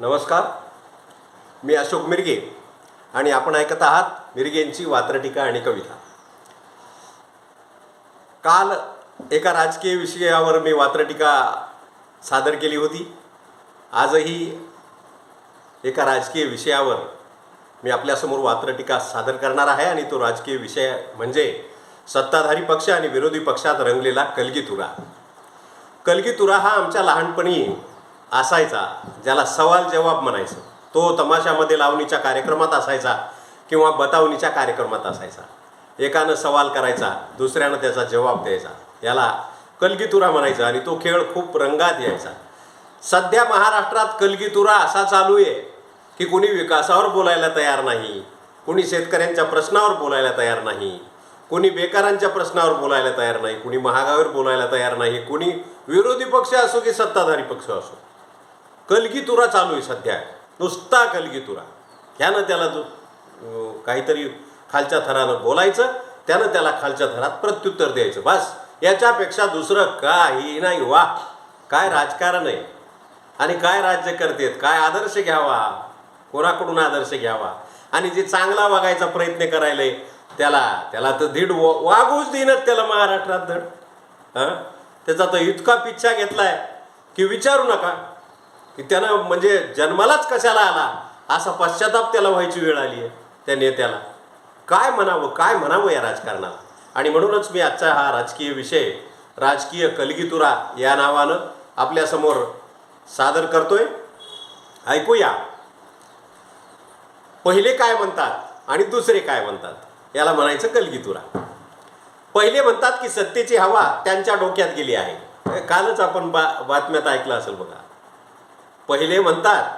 नमस्कार. मी अशोक मिरगे आणि आपण ऐकत आहात मिरगेंची वात्रटीका आणि कविता. काल एका राजकीय विषयावर मी वात्रटीका सादर केली होती. आजही एका राजकीय विषयावर मी आपल्यासमोर वात्रटीका सादर करणार आहे आणि तो राजकीय विषय म्हणजे सत्ताधारी पक्ष आणि विरोधी पक्षात रंगलेला कलगीतुरा. कलगीतुरा हा आमच्या लहानपणी असायचा ज्याला सवाल जवाब म्हणायचं. तो तमाशामध्ये लावणीच्या कार्यक्रमात असायचा किंवा बतावणीच्या कार्यक्रमात असायचा. एकानं सवाल करायचा दुसऱ्यानं त्याचा जवाब द्यायचा. याला कलगीतुरा म्हणायचा आणि तो खेळ खूप रंगात यायचा. सध्या महाराष्ट्रात कलगीतुरा असा चालू आहे की कुणी विकासावर बोलायला तयार नाही कुणी शेतकऱ्यांच्या प्रश्नावर बोलायला तयार नाही कुणी बेकारांच्या प्रश्नावर बोलायला तयार नाही कुणी महागावर बोलायला तयार नाही कुणी विरोधी पक्ष असो की सत्ताधारी पक्ष असो. कलगीतुरा चालू आहे सध्या. नुसता कलगीतुरा. ह्यानं त्याला जो काहीतरी खालच्या थरानं बोलायचं त्यानं त्याला खालच्या थरात प्रत्युत्तर द्यायचं. बस. याच्यापेक्षा दुसरं काही नाही वा. काय राजकारण आहे? आणि काय राज्य करतेत? काय आदर्श घ्यावा? कोणाकडून आदर्श घ्यावा? आणि जे चांगला वागायचा प्रयत्न करायला त्याला त्याला तर धीड व- वागूच देईनच त्याला महाराष्ट्रात धड. हां त्याचा तर इतका पिच्छा घेतलाय की विचारू नका. की त्यानं म्हणजे जन्मालाच कशाला आला? असा पश्चाताप त्याला व्हायची वेळ आली आहे त्या नेत्याला. काय म्हणावं काय म्हणावं या राजकारणाला? आणि म्हणूनच मी आजचा हा राजकीय विषय राजकीय कलगीतुरा या नावानं आपल्यासमोर सादर करतोय. ऐकूया. पहिले काय म्हणतात आणि दुसरे काय म्हणतात? याला म्हणायचं कलगीतुरा. पहिले म्हणतात की सत्तेची हवा त्यांच्या डोक्यात गेली आहे. कालच आपण बा बातम्यात ऐकलं असेल बघा. पहिले म्हणतात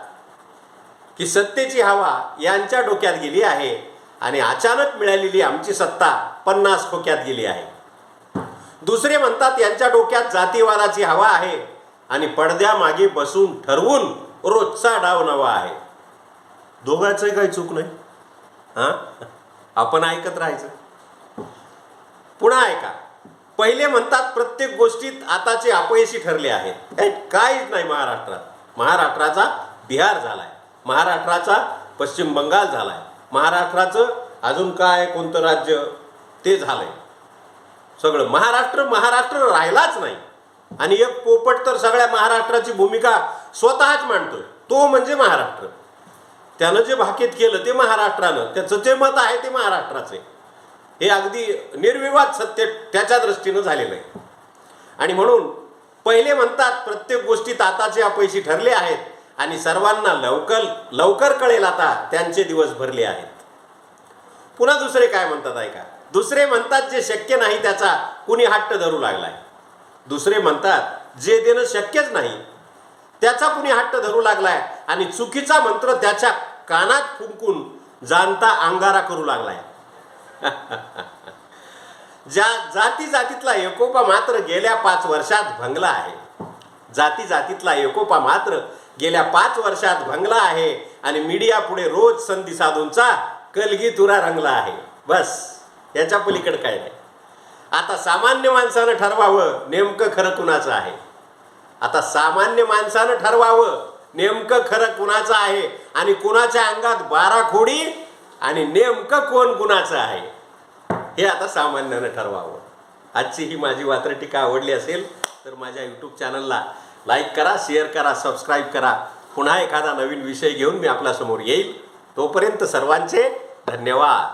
की सत्तेची हवा यांच्या डोक्यात गेली आहे आणि अचानक मिळालेली आमची सत्ता पन्नास खोक्यात गेली आहे. दुसरे म्हणतात यांच्या डोक्यात जातीवादाची हवा आहे आणि पडद्यामागे बसून ठरवून रोजचा डाव नवा आहे. दोघांचंही काही चूक नाही? हां? आपण ऐकत राहायचं. पुन्हा ऐका. पहिले म्हणतात प्रत्येक गोष्टीत आताचे अपयशी ठरले आहेत. काहीच नाही महाराष्ट्रात. महाराष्ट्राचा बिहार झाला आहे महाराष्ट्राचा पश्चिम बंगाल झाला आहे महाराष्ट्राचं अजून काय कोणतं राज्य ते झालं आहे सगळं महाराष्ट्र महाराष्ट्र राहिलाच नाही. आणि एक पोपट तर सगळ्या महाराष्ट्राची भूमिका स्वतःच मांडतोय. तो म्हणजे महाराष्ट्र. त्यानं जे भाकीत केलं ते महाराष्ट्रानं. त्याचं जे मत आहे ते महाराष्ट्राचे हे अगदी निर्विवाद सत्य त्याच्या दृष्टीनं झालेलं आहे. आणि म्हणून पहिले म्हणतात प्रत्येक गोष्टीत आताचे अपयशी ठरले आहेत आणि सर्वांना लवकर लवकर कळेल आता त्यांचे दिवस भरले आहेत. पुन्हा दुसरे काय म्हणतात ऐका दुसरे म्हणतात जे शक्य नाही त्याचा कुणी हट्ट धरू लागलाय. दुसरे म्हणतात जे देणं शक्यच नाही त्याचा कुणी हट्ट धरू लागलाय आणि चुकीचा मंत्र त्याच्या कानात फुंकून जाणता अंगारा करू लागलाय. ज्या जाती जातीतला एकोपा मात्र गेल्या पाच वर्षात भंगला आहे. जाती जातीतला एकोपा मात्र गेल्या पाच वर्षात भंगला आहे आणि मीडिया पुढे रोज संधी साधूंचा कलगीतुरा रंगला आहे. बस याच्या पलीकडे काय नाही. आता सामान्य माणसानं ठरवावं नेमकं खरं कुणाचं आहे. आता सामान्य माणसानं ठरवावं नेमकं खरं कुणाचं आहे आणि कुणाच्या अंगात बारा खोडी आणि नेमकं कोण कुणाचं आहे. हे आता सामान्यानं ठरवावं. आजची ही माझी वात्रटिका आवडली असेल तर माझ्या यूट्यूब चॅनलला लाईक करा शेअर करा सबस्क्राईब करा. पुन्हा एखादा नवीन विषय घेऊन मी आपल्यासमोर येईल. तोपर्यंत सर्वांचे धन्यवाद.